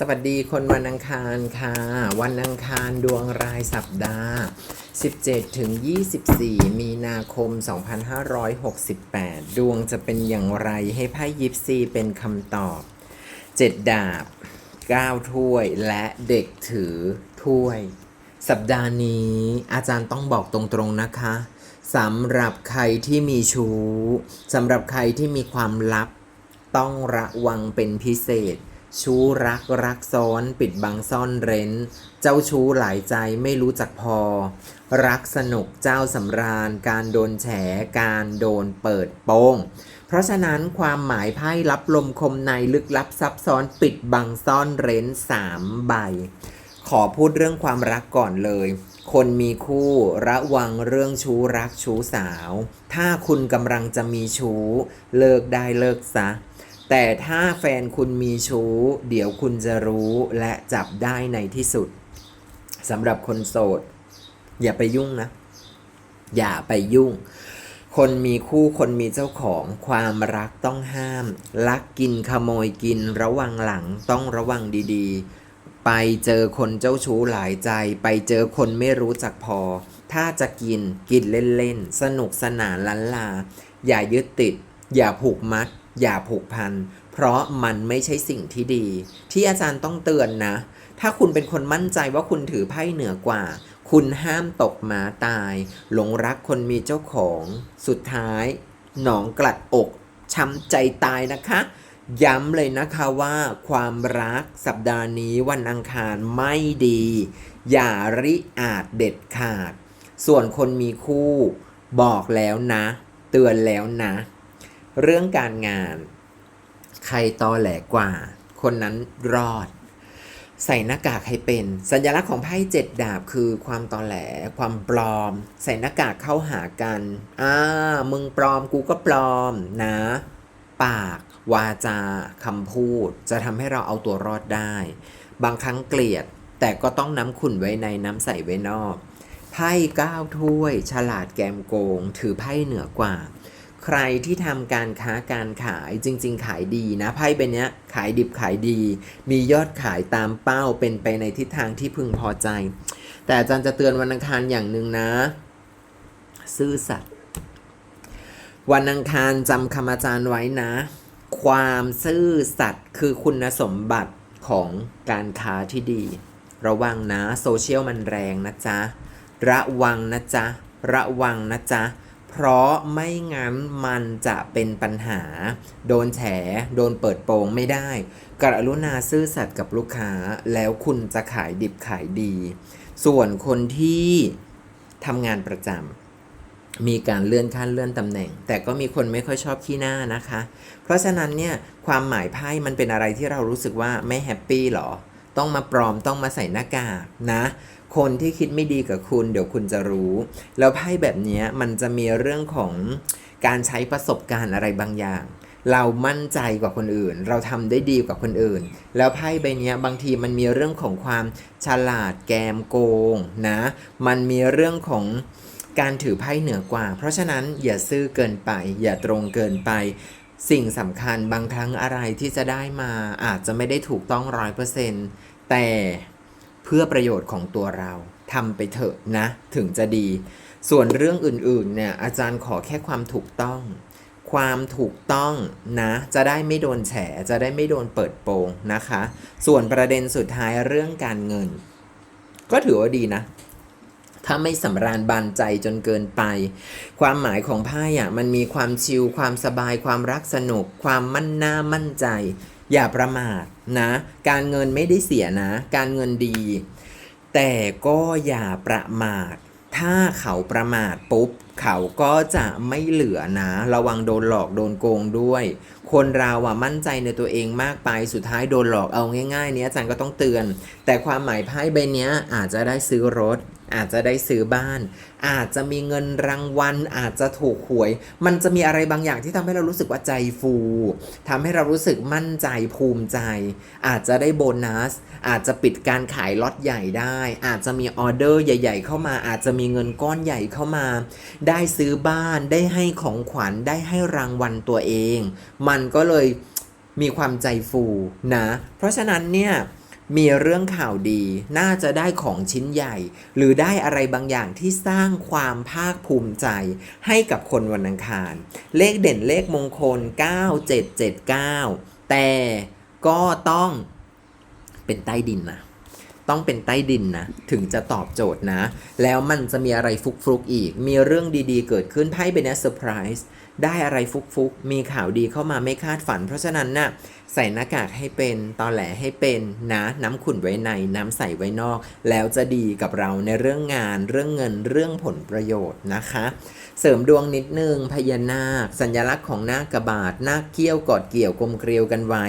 สวัสดีคนวันอังคารค่ะ วันอังคารดวงรายสัปดาห์ 17ถึง24 มีนาคม 2568 ดวงจะเป็นอย่างไรให้ไพ่ยิปซีเป็นคำตอบ 7 ดาบ 9 ถ้วยและเด็กถือถ้วย สัปดาห์นี้อาจารย์ต้องบอกตรงๆนะคะสำหรับใครที่มีชู้สำหรับใครที่มีความลับ ต้องระวังเป็นพิเศษ ชู้รักรักซ้อนปิดบังซ่อนเร้น เจ้าชู้หลายใจไม่รู้จักพอ รักสนุกเจ้าสำราญ การโดนแฉการโดนเปิดโปงเพราะฉะนั้นความหมายไพ่รับลมคมในลึกลับซับซ้อนปิดบังซ่อนเร้นสามใบ ขอพูดเรื่องความรักก่อนเลย คนมีคู่ระวังเรื่องชู้รักชู้สาว ถ้าคุณกำลังจะมีชู้ เลิกได้เลิกซะ แต่ถ้าแฟนคุณมีชู้ เดี๋ยวคุณจะรู้และจับได้ในที่สุดสำหรับคนโสด อย่าไปยุ่งนะ อย่าไปยุ่ง คนมีคู่คนมีเจ้าของความรักต้องห้าม ลักกินขโมยกินระวังหลังต้องระวังดีๆ ไปเจอคนเจ้าชู้หลายใจ ไปเจอคนไม่รู้จักพอ ถ้าจะกินกินเล่นๆ สนุกสนานลันลา อย่ายึดติด อย่าผูกมัด อย่าผูกพัน เพราะมันไม่ใช่สิ่งที่ดี ที่อาจารย์ต้องเตือนนะ ถ้าคุณเป็นคนมั่นใจว่าคุณถือไพ่เหนือกว่า คุณห้ามตกหมาตาย หลงรักคนมีเจ้าของ สุดท้าย หนองกลัดอกช้ำใจตายนะคะ ย้ำเลยนะคะว่าความรักสัปดาห์นี้วันอังคารไม่ดี อย่าริอาจเด็ดขาด ส่วนคนมีคู่ บอกแล้วนะ เตือนแล้วนะ เรื่องการงาน ใครตอแหลกว่า คนนั้นรอด ใส่หน้ากากให้เป็น สัญลักษณ์ของไพ่เจ็ดดาบคือความตอแหล ความปลอม ใส่หน้ากากเข้าหากันอ่ามึงปลอมกูก็ปลอมนะ ปาก วาจาคำพูด จะทำให้เราเอาตัวรอดได้ บางครั้งเกลียด แต่ก็ต้องน้ำขุ่นไว้ในน้ำใสไว้นอกไพ่เก้าถ้วย ฉลาดแกมโกง ถือไพ่เหนือกว่า ใครที่ทำการค้าการขายจริง ๆ ขายดีนะไพ่เป็นเนี้ยขายดิบขายดี มียอดขายตามเป้าเป็นไปในทิศทางที่พึงพอใจ แต่อาจารย์จะเตือนวันอังคารอย่างหนึ่งนะ ซื่อสัตย์วันอังคารจำคำอาจารย์ไว้นะ ความซื่อสัตย์คือคุณสมบัติของการค้าที่ดี ระวังนะโซเชียลมันแรงนะจ๊ะระวังนะจ๊ะระวังนะจ๊ะ เพราะไม่งั้นมันจะเป็นปัญหา โดนแฉ โดนเปิดโปงไม่ได้ กรุณาซื่อสัตย์กับลูกค้าแล้วคุณจะขายดิบขายดี ส่วนคนที่ทำงานประจำมีการเลื่อนขั้นเลื่อนตำแหน่ง แต่ก็มีคนไม่ค่อยชอบขี้หน้านะคะ เพราะฉะนั้นเนี่ยความหมายไพ่มันเป็นอะไรที่เรารู้สึกว่าไม่แฮปปี้หรอ ต้องมาปลอมต้องมาใส่หน้ากากนะ คนที่คิดไม่ดีกับคุณ เดี๋ยวคุณจะรู้ แล้วไพ่แบบนี้มันจะมีเรื่องของการใช้ประสบการณ์อะไรบางอย่าง เรามั่นใจกว่าคนอื่น เราทำได้ดีกว่าคนอื่น แล้วไพ่ใบนี้บางทีมันมีเรื่องของความฉลาดแกมโกงนะ มันมีเรื่องของการถือไพ่เหนือกว่า เพราะฉะนั้นอย่าซื่อเกินไป อย่าตรงเกินไป สิ่งสำคัญบางครั้งอะไรที่จะได้มาอาจจะไม่ได้ถูกต้องร้อยเปอร์เซ็นต์แต่ เพื่อประโยชน์ของตัวเราทำไปเถอะนะ ถึงจะดี ส่วนเรื่องอื่นๆเนี่ยอาจารย์ขอแค่ความถูกต้อง ความถูกต้องนะ จะได้ไม่โดนแฉจะได้ไม่โดนเปิดโปงนะคะ ส่วนประเด็นสุดท้ายเรื่องการเงิน ก็ถือว่าดีนะถ้าไม่สำราญบานใจจนเกินไป ความหมายของไพ่อะมันมีความชิลความสบายความรักสนุก ความมั่นหน้ามั่นใจ อย่าประมาทนะ การเงินไม่ได้เสียนะ การเงินดี แต่ก็อย่าประมาท ถ้าเขาประมาทปุ๊บ เขาก็จะไม่เหลือนะ ระวังโดนหลอกโดนโกงด้วย คนเราอะมั่นใจในตัวเองมากไปสุดท้ายโดนหลอกเอาง่ายๆเนี้ยอาจารย์ก็ต้องเตือน แต่ความหมายไพ่ใบเนี้ยอาจจะได้ซื้อรถ อาจจะได้ซื้อบ้าน อาจจะมีเงินรางวัล อาจจะถูกหวย มันจะมีอะไรบางอย่างที่ทำให้เรารู้สึกว่าใจฟูทำให้เรารู้สึกมั่นใจภูมิใจ อาจจะได้โบนัส อาจจะปิดการขายล็อตใหญ่ได้ อาจจะมีออเดอร์ใหญ่ ๆ เข้ามา อาจจะมีเงินก้อนใหญ่เข้ามาได้ซื้อบ้านได้ให้ของขวัญได้ให้รางวัลตัวเอง มันก็เลยมีความใจฟูนะ เพราะฉะนั้นเนี่ยมีเรื่องข่าวดีน่าจะได้ของชิ้นใหญ่ หรือได้อะไรบางอย่างที่สร้างความภาคภูมิใจให้กับคนวันอังคาร เลขเด่นเลขมงคล 9779 แต่ก็ต้องเป็นใต้ดินนะ ต้องเป็นใต้ดินนะ ถึงจะตอบโจทย์นะ แล้วมันจะมีอะไรฟุกๆอีก มีเรื่องดีๆ เกิดขึ้นไพ่เป็นเนสเซอร์ไพรส์ได้อะไรฟุกๆ มีข่าวดีเข้ามาไม่คาดฝัน เพราะฉะนั้นน่ะใส่หน้ากากให้เป็น ตอแหลให้เป็นนะ น้ำขุ่นไว้ใน น้ำใสไว้นอก แล้วจะดีกับเราในเรื่องงาน เรื่องเงิน เรื่องผลประโยชน์นะคะ เสริมดวงนิดนึง พญานาค สัญลักษณ์ของนาคกระบาดนาคเกี้ยวกอดเกี่ยวกลมเกลียวกันไว้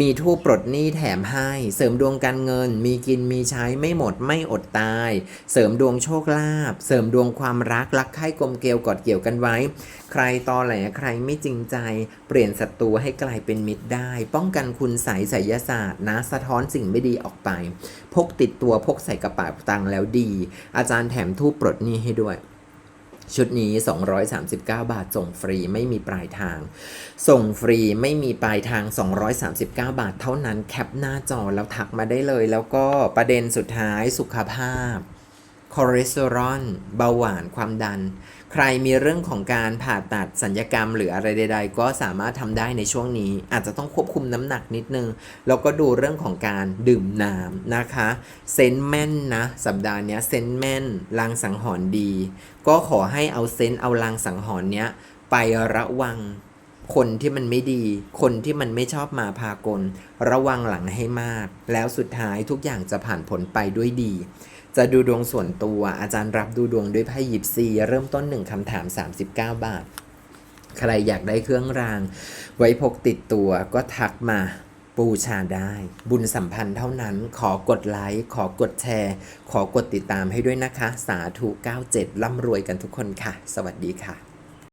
มีทูปปลดหนี้แถมให้ เสริมดวงการเงิน มีกินมีใช้ไม่หมดไม่อดตาย เสริมดวงโชคลาภเสริมดวงความรักรักใคร่กลมเกลียวกอดเกี่ยวกันไว้ ใครตอแหลใครไม่จริงใจ เปลี่ยนศัตรูให้กลายเป็นมิตรได้ ป้องกันคุณใสยไสยศาสตร์นะสะท้อนสิ่งไม่ดีออกไป พกติดตัวพกใส่กระเป๋าตังค์แล้วดี อาจารย์แถมทูปปลดหนี้ให้ด้วย ชุดนี้ 239 บาท ส่งฟรีไม่มีปลายทาง ส่งฟรีไม่มีปลายทาง 239 บาท เท่านั้นแคปหน้าจอแล้วทักมาได้เลย แล้วก็ประเด็นสุดท้ายสุขภาพ คอเลสเตอรอลเบาหวานความดัน ใครมีเรื่องของการผ่าตัดสัญญกรรมหรืออะไรใด ๆ ก็สามารถทำได้ในช่วงนี้ อาจจะต้องควบคุมน้ำหนักนิดนึง แล้วก็ดูเรื่องของการดื่มน้ำนะคะเซนแม่นนะสัปดาห์นี้เซนแม่นลางสังหรณ์ดี ก็ขอให้เอาเซนเอาลางสังหรณ์เนี้ยไประวังคนที่มันไม่ดี คนที่มันไม่ชอบมาพากล ระวังหลังให้มาก แล้วสุดท้ายทุกอย่างจะผ่านผลไปด้วยดี จะดูดวงส่วนตัวอาจารย์รับดูดวงด้วยไพ่หยิบซี เริ่มต้น 1คำถาม 39 บาท ใครอยากได้เครื่องราง ไว้พกติดตัวก็ทักมาบูชาได้ บุญสัมพันธ์เท่านั้น ขอกดไลค์ ขอกดแชร์ ขอกดติดตามให้ด้วยนะคะ สาธุ 97 ร่ำรวยกันทุกคนค่ะ สวัสดีค่ะ